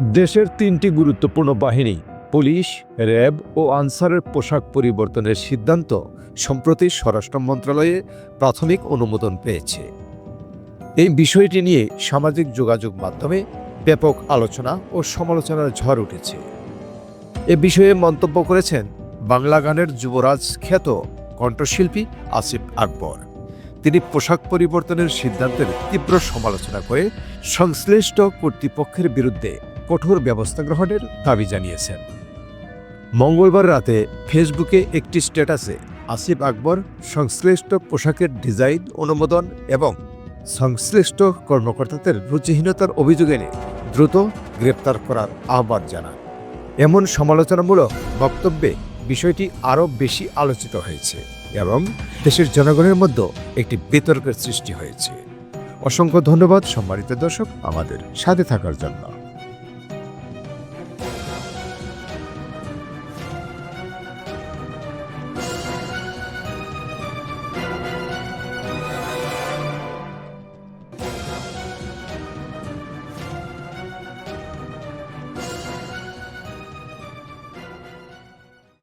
দেশের তিনটি গুরুত্বপূর্ণ বাহিনী, পুলিশ, র্যাব ও আনসারের পোশাক পরিবর্তনের সিদ্ধান্ত সম্প্রতি স্বরাষ্ট্র মন্ত্রণালয়ে প্রাথমিক অনুমোদন পেয়েছে। এই বিষয়টি নিয়ে সামাজিক যোগাযোগ মাধ্যমে ব্যাপক আলোচনা ও সমালোচনার ঝড় উঠেছে। এ বিষয়ে মন্তব্য করেছেন বাংলা গানের যুবরাজ খ্যাত কণ্ঠশিল্পী আসিফ আকবর। তিনি পোশাক পরিবর্তনের সিদ্ধান্তের তীব্র সমালোচনা করে সংশ্লিষ্ট কর্তৃপক্ষের বিরুদ্ধে কঠোর ব্যবস্থা গ্রহণের দাবি জানিয়েছেন। মঙ্গলবার রাতে ফেসবুকে একটি স্ট্যাটাসে আসিফ আকবর সংশ্লিষ্ট পোশাকের ডিজাইন, অনুমোদন এবং সংশ্লিষ্ট কর্মকর্তাদের রুচিহীনতার অভিযোগ এনে দ্রুত গ্রেপ্তার করার আহ্বান জানান। এমন সমালোচনামূলক বক্তব্যে বিষয়টি আরও বেশি আলোচিত হয়েছে এবং দেশের জনগণের মধ্যে একটি বিতর্কের সৃষ্টি হয়েছে। অসংখ্য ধন্যবাদ সম্মানিত দর্শক, আমাদের সাথে থাকার জন্য।